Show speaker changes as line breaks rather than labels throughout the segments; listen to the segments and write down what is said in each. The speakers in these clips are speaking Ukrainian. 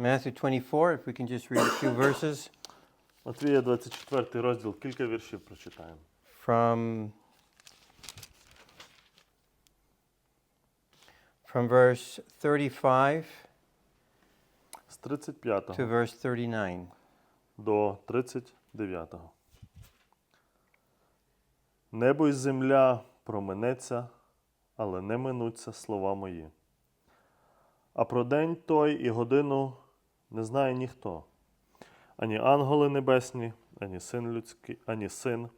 Matthew 24, if we can just read a few verses
Матвія 24 розділ, кілька віршів прочитаємо.
from from verse 35
З 35
to verse 39.
до 39. Небо і земля проминеться, але не минуться слова мої. А про день той і годину не знає ніхто, ані ангели небесні, ані син людський, ані син,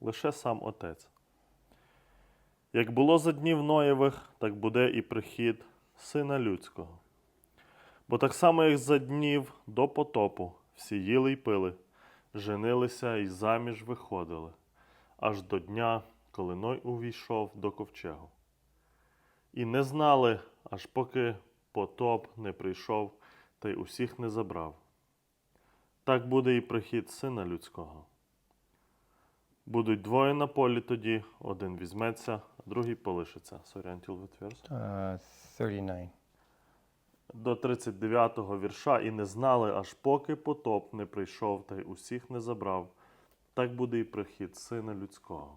лише сам Отець. Як було за днів Ноєвих, так буде і прихід Сина Людського. Бо так само, як за днів до потопу, всі їли й пили, женилися і заміж виходили, аж до дня, коли Ной увійшов до ковчегу. І не знали, аж поки потоп не прийшов та й усіх не забрав. Так буде і прихід сина людського. Будуть двоє на полі тоді, один візьметься, а другий полишиться. Sorry, until what verse?
Uh, 39.
до 39-го вірша і не знали, аж поки потоп не прийшов та й усіх не забрав. Так буде і прихід сина людського.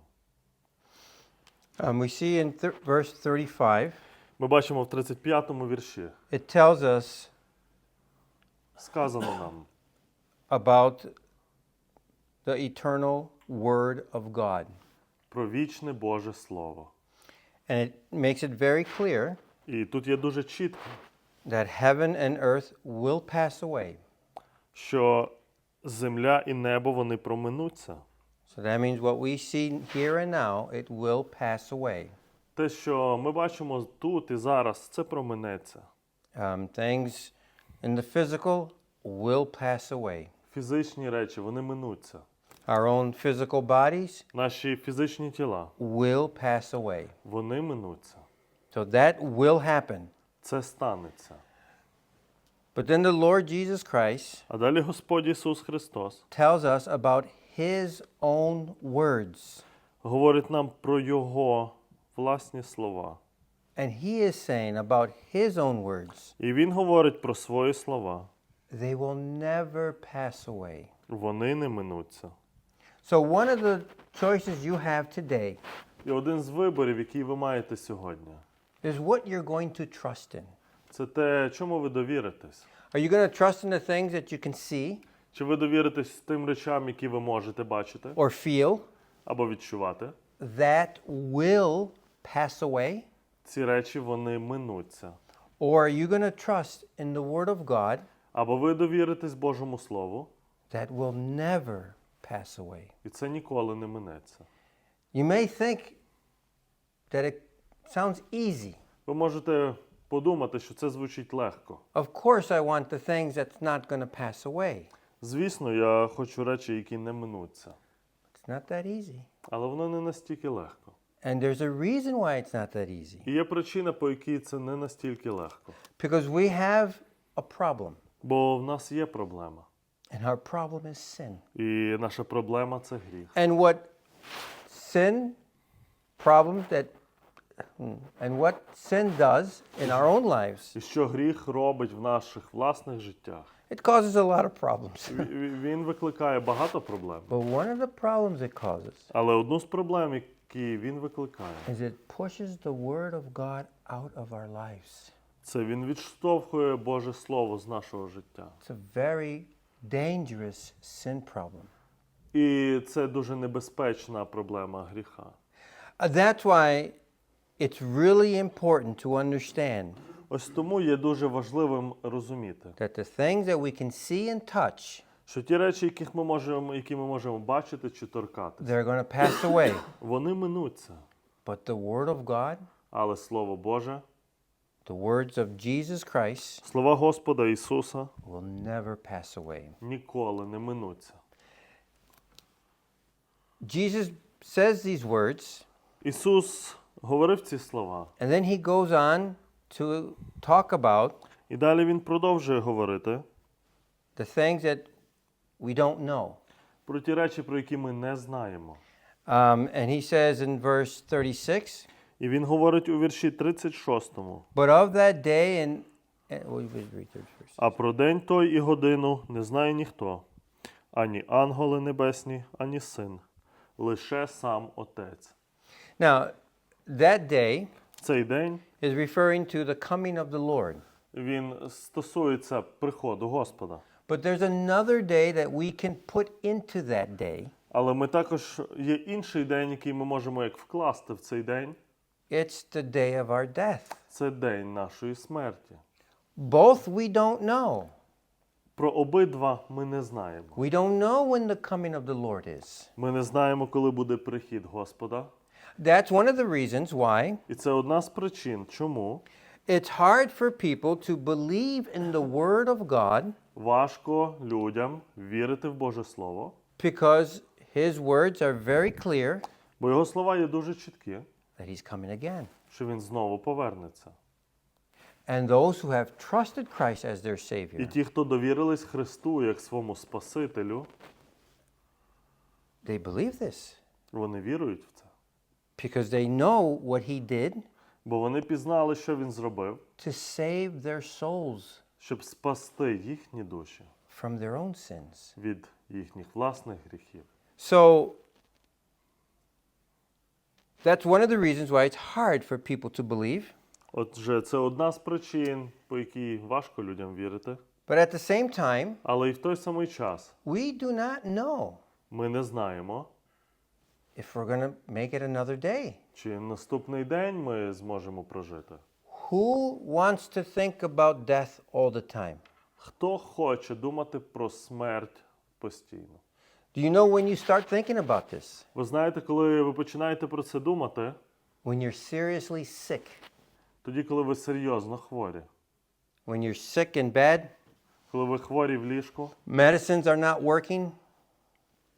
Um, we see in thir- verse 35,
Ми бачимо в 35-му вірші.
it tells us
Сказано нам
about the eternal Word of God.
про вічне Боже Слово.
And it makes it very clear
І тут є дуже чітко,
that heaven and earth will pass away.
що земля і небо вони проминуться.
So that means what we see here and now, it will pass away.
Те, що ми бачимо тут і зараз, це проминеться.
Um, things in the physical will pass away.
Фізичні речі, вони минуться.
Our own physical bodies
Наші фізичні тіла,
will pass away.
вони минуться.
So that will happen.
Це станеться.
But then the Lord Jesus Christ
А далі Господь Ісус Христос
tells us about His own words.
говорить нам про Його власні слова.
And He is saying about His own words,
І Він говорить про свої слова.
they will never pass away.
Вони не минуться.
So, one of the choices you have today
І один з виборів, який ви маєте сьогодні,
is what you're going to trust in.
це те, чому ви довіритесь.
Are you going to trust in the things that you can see
Чи ви довіритесь тим речам, які ви можете бачити
or feel
або відчувати?
that will pass away?
Ці речі вони минуться.
Or are you going to trust in the Word of God
Або ви довіритесь Божому Слову,
that will never pass away?
і це ніколи не минеться.
You may think that it sounds easy.
Ви можете подумати, що це звучить легко.
Of course, I want the things that's not going to pass away.
Звісно, я хочу речі, які не минуться.
It's not that easy.
Але воно не настільки легко.
And there's a reason why it's not that easy.
І є причина, по якій це не настільки легко.
Because we have a problem,
Бо в нас є проблема.
and our problem is sin.
І наша проблема це гріх.
And what sin problems that hmm, and what sin does in our own lives,
І що гріх робить в наших власних життях?
it causes a lot of problems.
Ві- ві- Він викликає багато проблем.
But one of the problems it causes
Але одну з проблем, які він викликає,
is it pushes the word of God out of our lives.
це він відштовхує Боже Слово з нашого життя.
It's a very dangerous sin problem.
І це дуже небезпечна проблема гріха.
Uh, That's why it's really important to understand
Ось тому є дуже важливим розуміти,
that the things that we can see and touch,
що ті речі, яких ми можемо, які ми можемо бачити чи торкатися,
they're going to pass away.
вони минуться.
But the Word of God,
Але Слово Боже,
the words of Jesus Christ,
слова Господа Ісуса
will never pass away.
ніколи не минуться.
Jesus says these words,
Ісус говорив ці слова,
and then he goes on to talk about
і далі Він продовжує говорити
the things that we don't know.
про ті речі, про які ми не знаємо.
Um, and he says in verse 36,
І він говорить у вірші 36.
But of that day and, and well, you read 31st.
А про день той і годину не знає ніхто, ані ангели небесні, ані син, лише сам Отець.
Now, that day
Цей день
is referring to the coming of the Lord.
він стосується приходу Господа.
But there's another day that we can put into that day.
Але ми також є інший день, який ми можемо як вкласти в цей день.
It's the day of our death.
Це день нашої смерті.
Both we don't know.
Про обидва ми не знаємо.
We don't know when the coming of the Lord is.
Ми не знаємо, коли буде прихід Господа.
That's one of the reasons why
І це одна з причин, чому
it's hard for people to believe in the Word of God
важко людям вірити в Боже Слово,
because His words are very clear
бо його слова є дуже чіткі,
that He's coming again.
що він знову повернеться.
And those who have trusted Christ as their
І
Savior,
ті, хто довірились Христу як своєму Спасителю,
they believe this
вони вірують в це.
because they know what He did
Бо вони пізнали, що він зробив,
to save their souls
щоб спасти їхні душі
from their own sins.
від їхніх власних гріхів.
So that's one of the reasons why it's hard for people to believe.
Отже, це одна з причин, по якій важко людям вірити.
But at the same time,
Але і в той самий час
we do not know
ми не знаємо,
if we're going to make it another day.
Чи наступний день ми зможемо прожити.
Who wants to think about death all the time?
Хто хоче думати про смерть постійно?
Do you know when you start thinking about this?
Ви знаєте, коли ви починаєте про це думати,
When you're seriously sick.
тоді, коли ви серйозно хворі,
When you're sick in bed,
коли ви хворі в ліжку,
medicines are not working,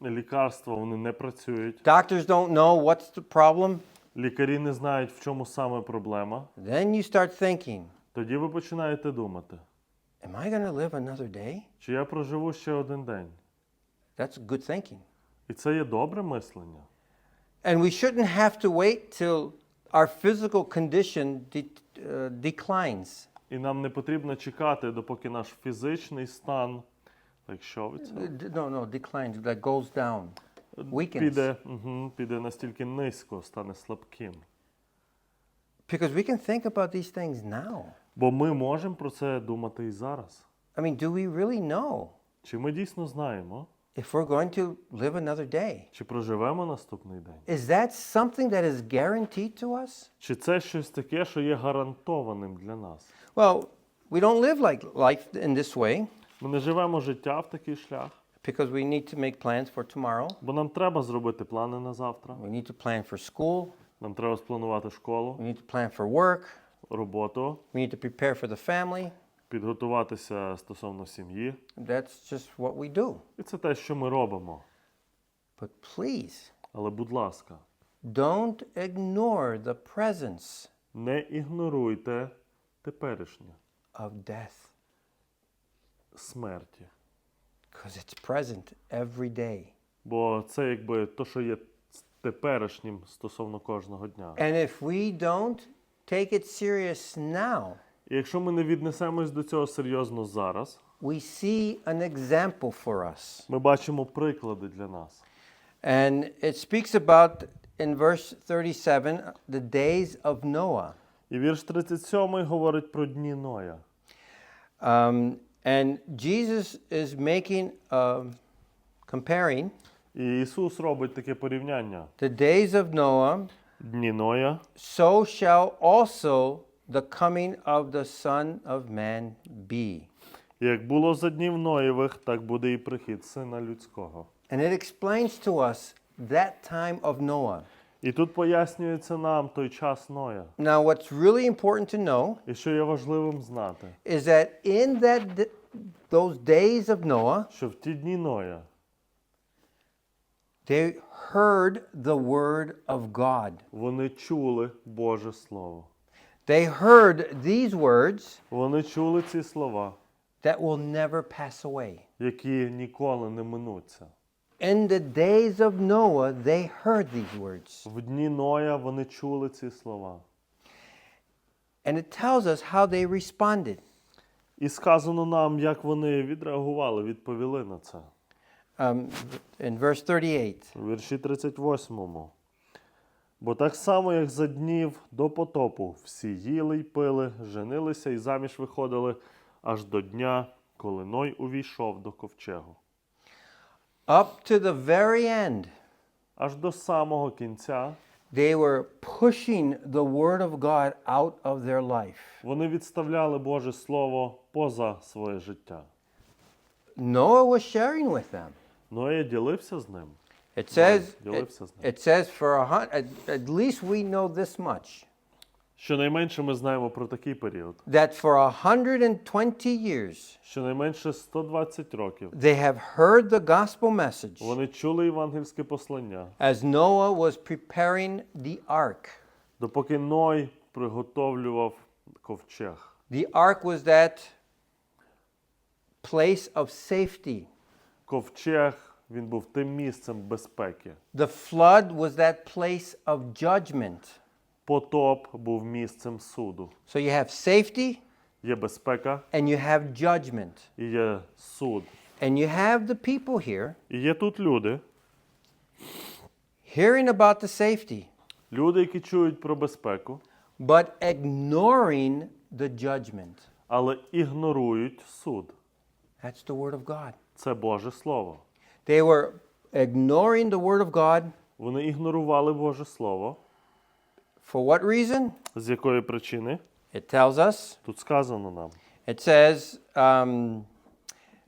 лікарства вони не працюють,
doctors don't know what's the problem,
лікарі не знають, в чому саме проблема,
then you start thinking,
тоді ви починаєте думати,
am I going to live another day?
чи я проживу ще один день.
That's good thinking.
І це є добре мислення.
And we shouldn't have to wait till our physical condition de- uh, declines.
І нам не потрібно чекати, допоки наш фізичний стан, like що?
Uh, d- No, no, declines, that goes down, weakens.
Піде, угу, піде настільки низько, стане слабким.
Because we can think about these things now.
Бо ми можемо про це думати і зараз.
I mean, do we really know
Чи ми дійсно знаємо,
if we're going to live another day?
чи проживемо наступний день?
Is that something that is guaranteed to us?
Чи це щось таке, що є гарантованим для нас?
Well, we don't live like life in this way
Ми не живемо життя в такий шлях,
because we need to make plans for tomorrow.
бо нам треба зробити плани на завтра.
We need to plan for school.
Нам треба спланувати школу,
We need to plan for work.
роботу,
We need to prepare for the family.
підготуватися стосовно сім'ї.
That's just what we do.
І це те, що ми робимо.
But please,
Але, будь ласка,
don't ignore the presence
не ігноруйте теперішнє
of death
смерті.
Because it's present every day.
Бо це якби то, що є теперішнім стосовно кожного дня.
And if we don't take it serious now,
І якщо ми не віднесемось до цього серйозно зараз,
we see an example for us.
ми бачимо приклади для нас.
And it speaks about in verse 37 the days of Noah.
І вірш 37 говорить про дні Ноя.
Um, and Jesus is making, um, comparing
І Ісус робить таке порівняння.
the days of Noah,
Дні Ноя,
so shall also the coming of the Son of Man be.
як було за днів Ноєвих, так буде і прихід Сина Людського.
And it explains to us that time of Noah.
І тут пояснюється нам той час Ноя.
Now, what's really important to know
І що є важливим знати,
is that in that d- those days of Noah,
що в ті дні Ноя
they heard the word of God.
вони чули Боже Слово.
They heard these words
Вони чули ці слова,
that will never pass away.
які ніколи не минуться.
In the days of Noah, they heard these words.
В дні Ноя вони чули ці слова.
And it tells us how they responded.
І сказано нам, як вони відреагували, відповіли на це.
Um, in verse 38,
У вірші 38. Бо так само, як за днів до потопу, всі їли й пили, женилися і заміж виходили аж до дня, коли Ной увійшов до ковчегу.
up to the very end,
Аж до самого кінця
they were pushing the word of God out of their life.
вони відставляли Боже Слово поза своє життя.
Noah was sharing with them.
Ноя ділився з ним.
It says, it,
ділився з ним.
it says for a hun- at, at least we know this much
Щонайменше ми знаємо про такий період.
that for 120 years
Щонайменше 120 років
they have heard the gospel message
вони чули євангельське послання,
as Noah was preparing the ark.
допоки Ной приготовлював ковчег.
The ark was that place of safety.
Ковчег він був тим місцем безпеки.
The flood was that place of judgment.
Потоп був місцем суду.
So you have safety
Є безпека
and you have judgment.
і є суд.
And you have the people here
І є тут люди,
hearing about the safety,
люди, які чують про безпеку,
but ignoring the judgment.
але ігнорують суд.
That's the Word of God.
Це Боже Слово.
They were ignoring the Word of God.
Вони ігнорували Боже Слово.
For what reason?
З якої причини?
It tells us.
Тут сказано нам.
It says um,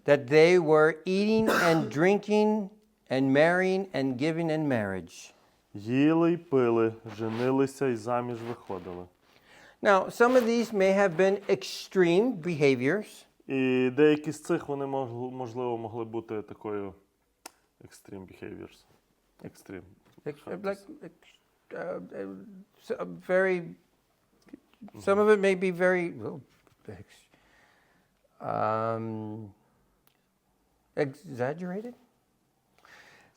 that they were eating and drinking and marrying and giving in marriage.
Їли й пили, женилися і заміж виходили.
Now, some of these may have been extreme behaviors,
І деякі з цих вони можливо могли бути такою extreme behaviors. Extreme.
like uh, uh, uh, very. Some of it may be very. well, Um, exaggerated.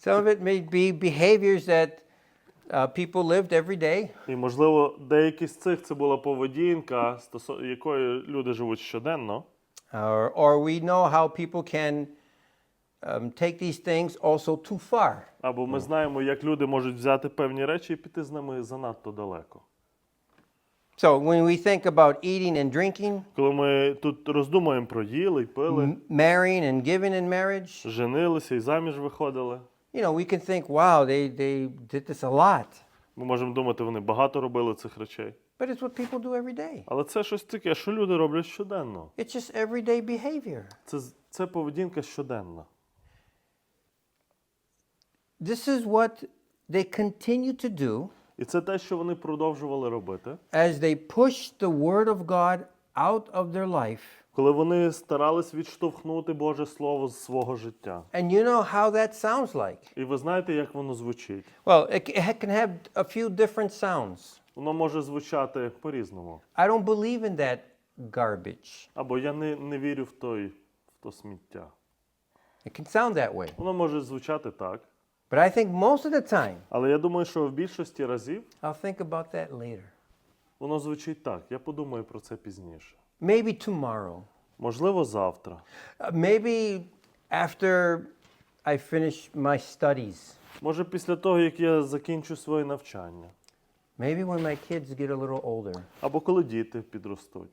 Some of it may be behaviors that uh, people lived every day.
І можливо, деякі з цих це була поведінка, стосо- якою люди живуть щоденно.
Or, or we know how people can um, take these things also too far.
Або ми знаємо, як люди можуть взяти певні речі і піти з ними занадто далеко.
So when we think about eating and drinking,
Коли ми тут роздумуємо про їли й пили,
m- marrying and giving in marriage,
женилися і заміж виходили,
you know, we can think, wow, they, they did this a lot.
ми можемо думати, вони багато робили цих речей.
But it's what people do every day.
Але це щось таке, що люди роблять щоденно.
It's just everyday behavior.
Це, це поведінка щоденна.
This is what they continue to do
І це те, що вони продовжували робити,
as they push the Word of God out of their life.
коли вони старались відштовхнути Боже Слово з свого життя.
And you know how that sounds like.
І ви знаєте, як воно звучить?
Well, it, it can have a few different sounds.
Воно може звучати по-різному.
I don't believe in that garbage.
Або я не, не вірю в той, в то сміття.
It can sound that way.
Воно може звучати так.
But I think most of the time,
Але я думаю, що в більшості разів
I'll think about that later.
воно звучить так. Я подумаю про це пізніше.
Maybe tomorrow.
Можливо, завтра.
Uh, maybe after I finish my studies.
Може, після того, як я закінчу своє навчання.
Maybe when my kids get a little older.
Або коли діти підростуть.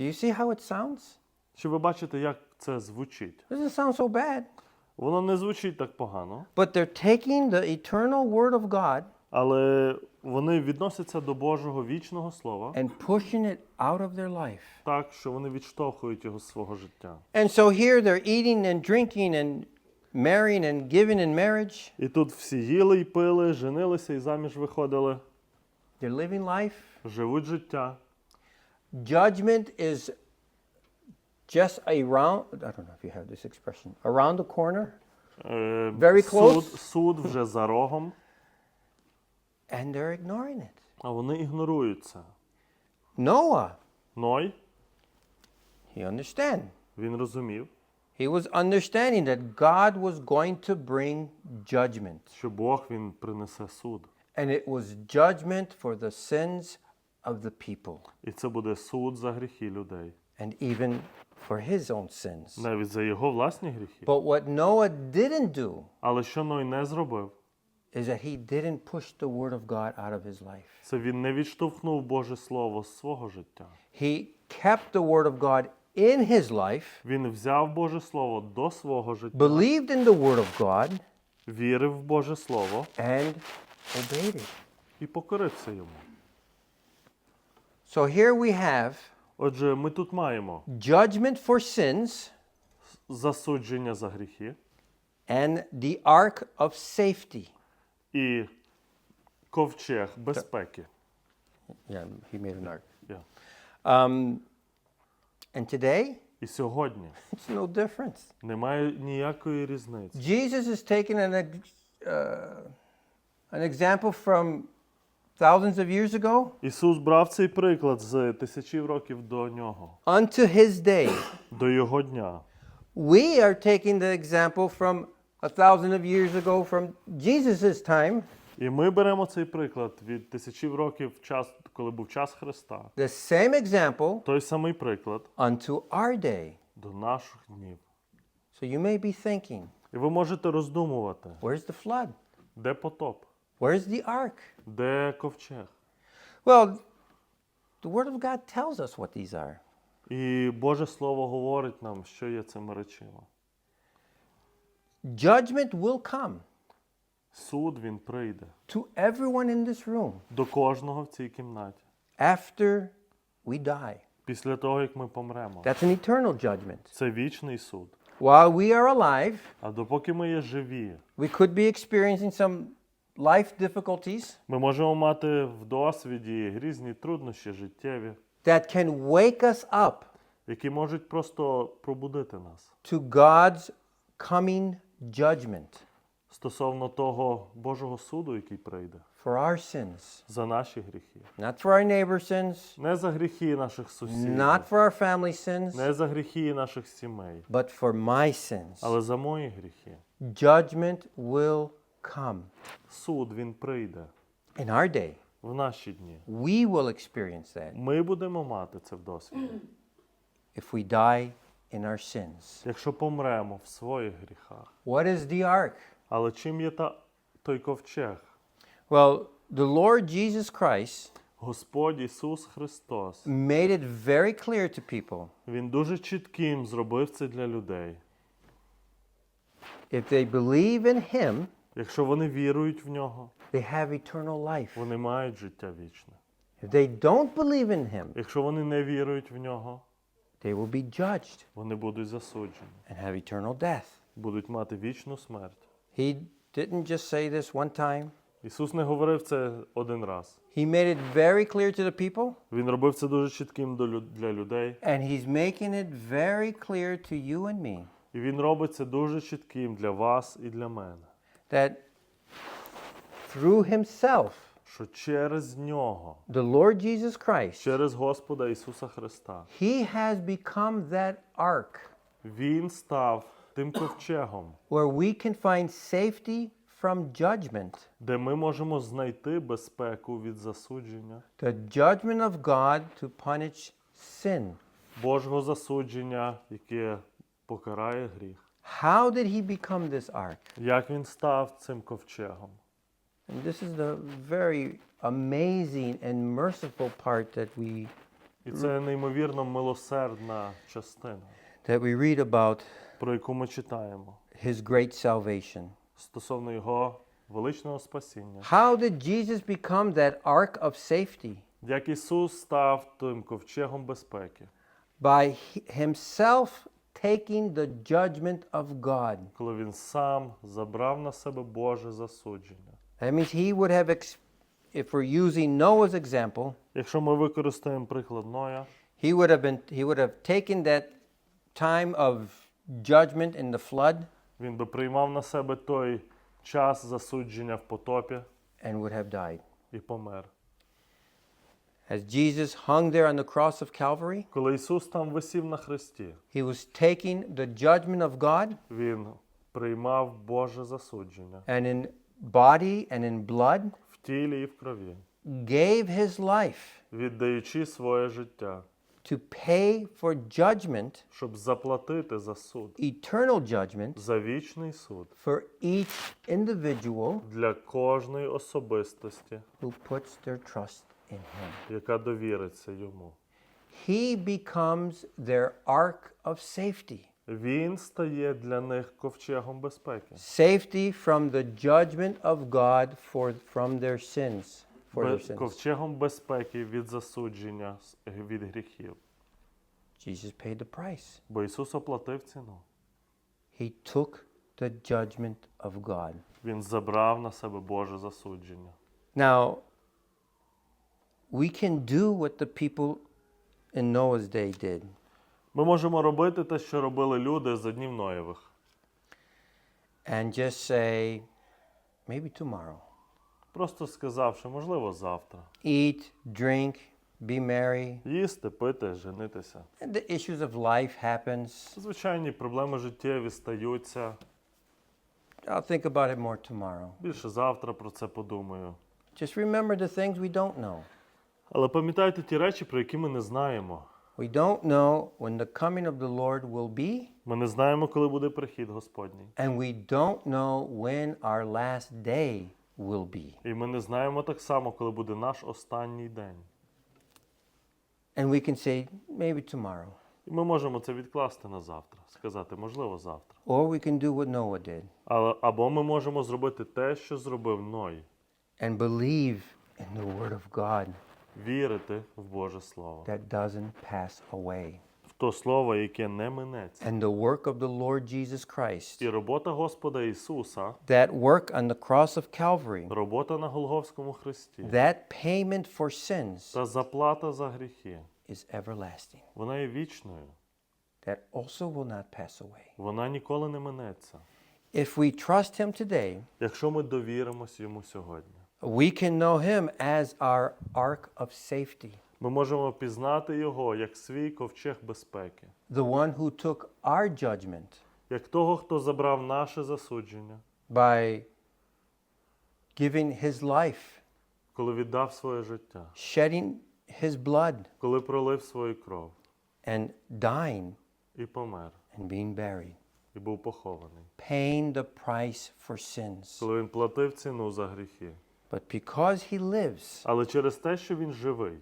Do you see how it sounds?
Чи ви бачите, як це звучить?
Doesn't sound so bad.
Воно не звучить так погано,
But they're taking the eternal Word of God
але вони відносяться до Божого вічного слова
and pushing it out of their life.
так, що вони відштовхують його з свого життя.
And so here they're eating and drinking and marrying and giving in marriage.
І тут всі їли й пили, женилися і заміж виходили,
They're living life.
живуть життя.
Judgment is just around, I don't know if you have this expression, around the corner,
Е,
Very
суд,
close.
суд вже за рогом,
and they're ignoring it.
а вони ігнорують це.
Noah,
Ной,
he understand.
він розумів,
He was understanding that God was going to bring judgment.
що Бог він принесе суд.
And it was judgment for the sins of the people.
І це буде суд за гріхи людей.
and even for his own sins.
навіть за його власні гріхи.
But what Noah didn't do
Але що Ной не зробив,
is that he didn't push the word of God out of his life.
це він не відштовхнув Боже Слово з свого життя.
He kept the word of God in his life,
Він взяв Боже Слово до свого життя,
believed in the word of God,
вірив в Боже Слово
and obeyed it.
і покорився йому.
So here we have
Отже, ми тут маємо
judgment for sins
засудження за гріхи
and the ark of safety.
і ковчег безпеки.
Yeah, he made an ark.
Yeah.
Um, and today,
І сьогодні
it's no difference.
немає ніякої різниці.
Jesus is taking an, ex- uh, an example from thousands of years ago
Ісус брав цей приклад з тисячів років до нього,
unto his day.
до його дня.
We are taking the example from a thousand of years ago from Jesus' time,
І ми беремо цей приклад від тисячів років, час, коли був час Христа.
the same example
Той самий приклад
unto our day.
до наших днів.
So you may be thinking,
І ви можете роздумувати,
where's the flood?
де потоп,
Where's the ark?
де ковчег.
Well, the Word of God tells us what these are.
І Боже Слово говорить нам, що є цими речима.
Judgment will come
Суд він прийде
to everyone in this room
до кожного в цій кімнаті
after we die.
після того, як ми помремо.
That's an eternal judgment.
Це вічний суд.
While we are alive,
А допоки ми є живі,
we could be experiencing some life difficulties
ми можемо мати в досвіді різні труднощі життєві,
that can wake us up
які можуть просто пробудити нас
to God's coming judgment
стосовно того Божого суду, який прийде
for our sins.
за наші гріхи.
Not for our neighbor's sins,
Не за гріхи наших сусідів,
not for our family sins,
не за гріхи наших сімей,
but for my sins.
але за мої гріхи.
Judgment will come
Суд він прийде
in our day.
в наші дні.
We will experience that
Ми будемо мати це в досвіді,
if we die in our sins.
якщо помремо в своїх гріхах.
What is the ark?
Але чим є та, той ковчег?
Well, the Lord Jesus Christ
Господь Ісус Христос.
made it very clear to people
Він дуже чітким зробив це для людей.
if they believe in Him,
Якщо вони вірують в нього,
they have eternal life.
вони мають життя вічне.
If they don't believe in Him,
Якщо вони не вірують в нього,
they will be judged
вони будуть засуджені,
and have eternal death.
будуть мати вічну смерть.
He didn't just say this one time,
Ісус не говорив це один раз.
He made it very clear to the people,
Він робив це дуже чітким до лю- для людей,
and He's making it very clear to you and me
і він робить це дуже чітким для вас і для мене.
That through Himself,
Що через нього,
the Lord Jesus Christ,
через Господа Ісуса Христа,
He has become that ark
Він став тим ковчегом,
where we can find safety from judgment,
де ми можемо знайти безпеку від засудження,
the judgment of God to punish sin.
Божого засудження, яке покарає гріх.
How did He become this ark?
Як він став цим ковчегом?
And this is the very amazing and merciful part that we
І це неймовірно милосердна частина,
that we read about
про яку ми читаємо
his great salvation.
стосовно його величного спасіння.
How did Jesus become that ark of safety?
Як Ісус став тим ковчегом безпеки,
By he- himself taking the judgment of God.
коли він сам забрав на себе Боже засудження.
That means he would have, ex- if we're using Noah's example,
Якщо ми використаємо приклад Ноя,
he would have been he would have taken that time of judgment in the flood
він би приймав на себе той час засудження в потопі
and would have died.
і помер.
As Jesus hung there on the cross of Calvary,
Коли Ісус там висів на хресті,
he was taking the judgment of God
Він приймав Боже засудження
and in body and in blood
в тілі і в крові,
gave his life
віддаючи своє життя
to pay for judgment,
щоб заплатити за суд,
eternal judgment,
за вічний суд
for each individual
для кожної особистості,
who puts their trust in Him.
яка довіриться йому.
He becomes their ark of safety.
Він стає для них ковчегом безпеки.
Safety from the judgment of God for, from their sins. For their
Бе-
sins.
Ковчегом безпеки від засудження с- від гріхів.
Jesus paid the price.
Бо Ісус оплатив ціну.
He took the judgment of God.
Він забрав на себе Боже засудження.
Now, we can do what the people in Noah's day did.
Ми можемо робити те, що робили люди за днів Ноєвих.
and just say, maybe tomorrow.
Просто сказавши, можливо, завтра.
Eat, drink, be merry.
Їсти, пити, женитися.
And the issues of life happens.
Звичайні проблеми життєві стаються.
I'll think about it more tomorrow.
Більше завтра про це подумаю.
Just remember the things we don't know.
Але пам'ятайте ті речі, про які ми не знаємо.
We don't know when the coming of the Lord will be,
Ми не знаємо, коли буде прихід Господній.
and we don't know when our last day will be.
І ми не знаємо так само, коли буде наш останній день.
And we can say, maybe tomorrow.
І ми можемо це відкласти на завтра, сказати, можливо, завтра.
Or we can do what Noah did
Але або ми можемо зробити те, що зробив Ной,
and believe in the Word of God
вірити в Боже Слово,
that doesn't pass away.
в то слово, яке не минеться.
And the work of the Lord Jesus Christ
І робота Господа Ісуса,
that work on the cross of Calvary,
робота на Голговському хресті
that payment for sins
та заплата за гріхи,
is everlasting.
вона є вічною.
That also will not pass away.
Вона ніколи не минеться.
If we trust Him today,
Якщо ми довіримося йому сьогодні,
we can know Him as our ark of safety,
ми можемо пізнати його як свій ковчег безпеки,
the one who took our judgment
як того, хто забрав наше засудження,
by giving His life,
коли віддав своє життя,
shedding His blood,
коли пролив свою кров.
and dying
і помер,
and being buried,
і був похований,
paying the price for sins.
коли він платив ціну за гріхи.
But because He lives,
Але через те, що він живий,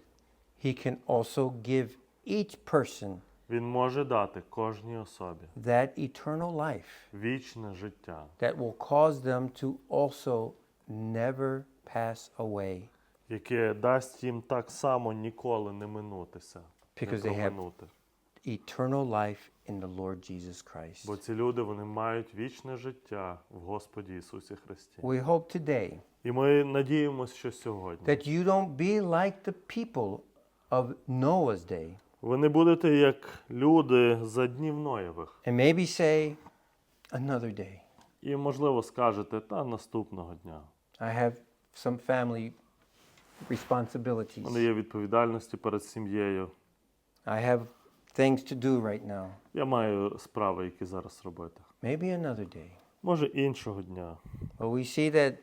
He can also give each person
він може дати кожній особі
that eternal life
вічне життя,
that will cause them to also never pass away
яке дасть їм так само ніколи не минутися, не
Because they have-
проминути.
eternal life in the Lord Jesus Christ.
Бо ці люди вони мають вічне життя в Господі Ісусі Христі.
We hope today
І ми надіємося, що сьогодні
that you don't be like the people of Noah's day
ви не будете як люди за днів Ноєвих.
and maybe say, another day.
І, можливо, скажете, та наступного дня.
I have some family
У
responsibilities.
мене є відповідальності перед сім'єю.
I have things to do right now.
Я маю справи, які зараз робити.
Maybe another day.
Може, іншого дня.
But we see that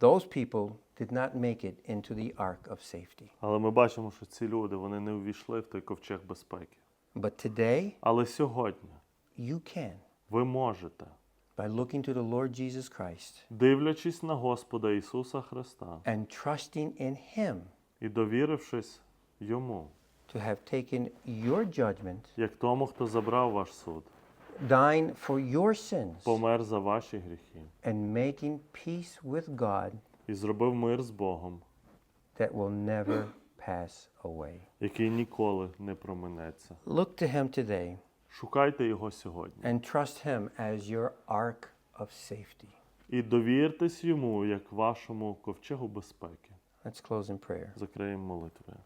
those people did not make it into the ark of safety.
Але ми бачимо, що ці люди вони не увійшли в той ковчег безпеки.
But today,
Але сьогодні
you can
ви можете,
by looking to the Lord Jesus Christ
дивлячись на Господа Ісуса Христа
and trusting in Him
і довірившись йому,
to have taken your judgment,
як тому, хто забрав ваш суд,
dying for your sins,
помер за ваші гріхи
and making peace with God
і зробив мир з Богом,
that will never pass away.
який ніколи не проминеться.
Look to Him today
Шукайте його сьогодні
and trust Him as your ark of safety.
і довіртесь йому як вашому ковчегу безпеки.
Let's close in prayer.
Закриємо молитвою.